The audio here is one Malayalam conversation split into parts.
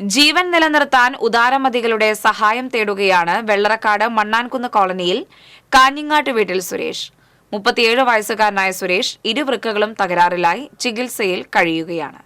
ജീവൻ നിലനിർത്താൻ ഉദാരമതികളുടെ സഹായം തേടുകയാണ് വെള്ളറക്കാട് മണ്ണാൻകുന്ന് കോളനിയിൽ കാഞ്ഞിങ്ങാട്ട് വീട്ടിൽ സുരേഷ്. മുപ്പത്തിയേഴ് വയസ്സുകാരനായ സുരേഷ് ഇരുവൃക്കകളും തകരാറിലായി ചികിത്സയിൽ കഴിയുകയാണ്.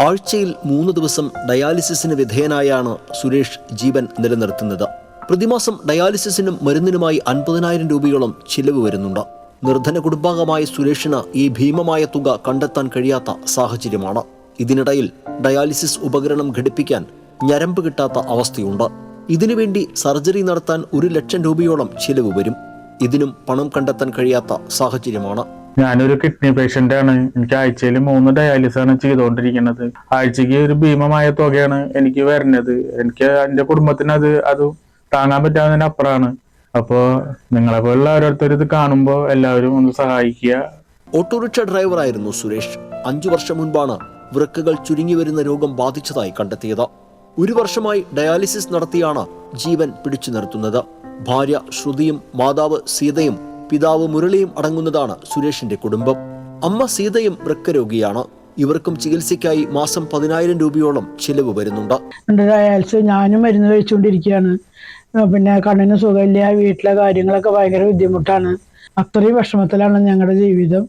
ആഴ്ചയിൽ മൂന്ന് ദിവസം ഡയാലിസിസിന് വിധേയനായാണ് സുരേഷ് ജീവൻ നിലനിർത്തുന്നത്. പ്രതിമാസം ഡയാലിസിസിനും മരുന്നിനുമായി അൻപതിനായിരം രൂപയോളം ചിലവ് വരുന്നുണ്ട്. നിർധന കുടുംബാംഗമായ സുരേഷിന് ഈ ഭീമമായ തുക കണ്ടെത്താൻ കഴിയാത്ത സാഹചര്യമാണ്. ഇതിനിടയിൽ ഡയാലിസിസ് ഉപകരണം ഘടിപ്പിക്കാൻ ഞരമ്പ് കിട്ടാത്ത അവസ്ഥയുണ്ട്. ഇതിനുവേണ്ടി സർജറി നടത്താൻ ഒരു ലക്ഷം രൂപയോളം ചിലവ് വരും. ഇതിനും പണം കണ്ടെത്താൻ കഴിയാത്ത സാഹചര്യമാണ്. ഞാനൊരു കിഡ്നി പേഷ്യന്റ് ആണ്. എനിക്ക് ആഴ്ചയിൽ മൂന്ന് ഡയാലിസ് ആണ് ചെയ്തുകൊണ്ടിരിക്കുന്നത്. ആഴ്ചക്ക് ഒരു ഭീമമായ തുകയാണ് എനിക്ക് വരുന്നത്. എനിക്ക് എന്റെ കുടുംബത്തിന് അത് അത് താങ്ങാൻ പറ്റാവുന്നതിന് അപ്പുറമാണ്. അപ്പോ നിങ്ങളെ പോലുള്ള ഓരോരുത്തർ ഇത് കാണുമ്പോൾ എല്ലാവരും ഒന്ന് സഹായിക്കുക. ഓട്ടോറിക്ഷ ഡ്രൈവറായിരുന്നു സുരേഷ്. അഞ്ചു വർഷം മുൻപാണ് വൃക്കകൾ ചുരുങ്ങി വരുന്ന രോഗം ബാധിച്ചതായി കണ്ടെത്തിയത്. ഒരു വർഷമായി ഡയാലിസിസ് നടത്തിയാണ് ജീവൻ പിടിച്ചു നിർത്തുന്നത്. ഭാര്യ ശ്രുതിയും മാതാവ് സീതയും പിതാവ് മുരളിയും അടങ്ങുന്നതാണ് സുരേഷിന്റെ കുടുംബം. അമ്മ സീതയും വൃക്കരോഗിയാണ്. ഇവർക്കും ചികിത്സയ്ക്കായി മാസം പതിനായിരം രൂപയോളം ചിലവ് വരുന്നുണ്ട്. ഡയാലിസിസ് ഡയാലിസ് ഞാനും മരുന്ന് കഴിച്ചുകൊണ്ടിരിക്കുകയാണ്. പിന്നെ കണ്ണിന് സുഖമില്ല വീട്ടിലെ കാര്യങ്ങളൊക്കെ ഭയങ്കര ബുദ്ധിമുട്ടാണ്. അത്രയും വിഷമത്തിലാണ് ഞങ്ങളുടെ ജീവിതം.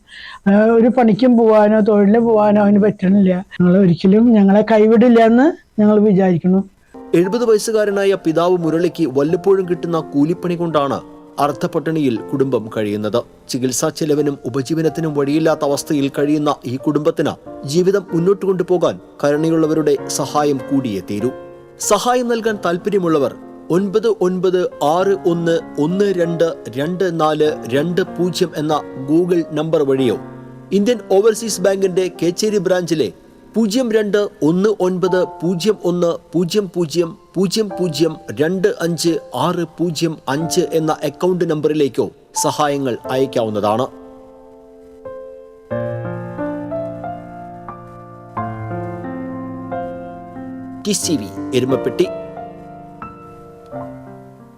ഒരു പണിക്കും പോവാനോ തൊഴിലിന് പോവാനോ അവന് പറ്റണില്ല ഞങ്ങൾ ഒരിക്കലും ഞങ്ങളെ കൈവിടില്ല എന്ന് ഞങ്ങൾ വിചാരിക്കുന്നു. എഴുപത് വയസ്സുകാരനായ പിതാവ് മുരളിക്ക് വല്ലപ്പോഴും കിട്ടുന്ന കൂലിപ്പണി കൊണ്ടാണ് അർദ്ധപട്ടിണിയിൽ കുടുംബം കഴിയുന്നത്. ചികിത്സാ ചെലവിനും ഉപജീവനത്തിനും വഴിയില്ലാത്ത അവസ്ഥയിൽ കഴിയുന്ന ഈ കുടുംബത്തിന് ജീവിതം മുന്നോട്ട് കൊണ്ടുപോകാൻ കരുണയുള്ളവരുടെ സഹായം കൂടിയേ തീരൂ. സഹായം നൽകാൻ താല്പര്യമുള്ളവർ ഒൻപത് ഒൻപത് ആറ് ഒന്ന് ഒന്ന് രണ്ട് രണ്ട് നാല് രണ്ട് പൂജ്യം എന്ന ഗൂഗിൾ നമ്പർ വഴിയോ ഇന്ത്യൻ ഓവർസീസ് ബാങ്കിന്റെ കേച്ചേരി ബ്രാഞ്ചിലെ പൂജ്യം രണ്ട് ഒന്ന് ഒൻപത് പൂജ്യം ഒന്ന് പൂജ്യം പൂജ്യം പൂജ്യം പൂജ്യം രണ്ട് അഞ്ച് ആറ് പൂജ്യം അഞ്ച് എന്ന അക്കൗണ്ട് നമ്പറിലേക്കോ സഹായങ്ങൾ അയക്കാവുന്നതാണ്. T C V Erumapetty.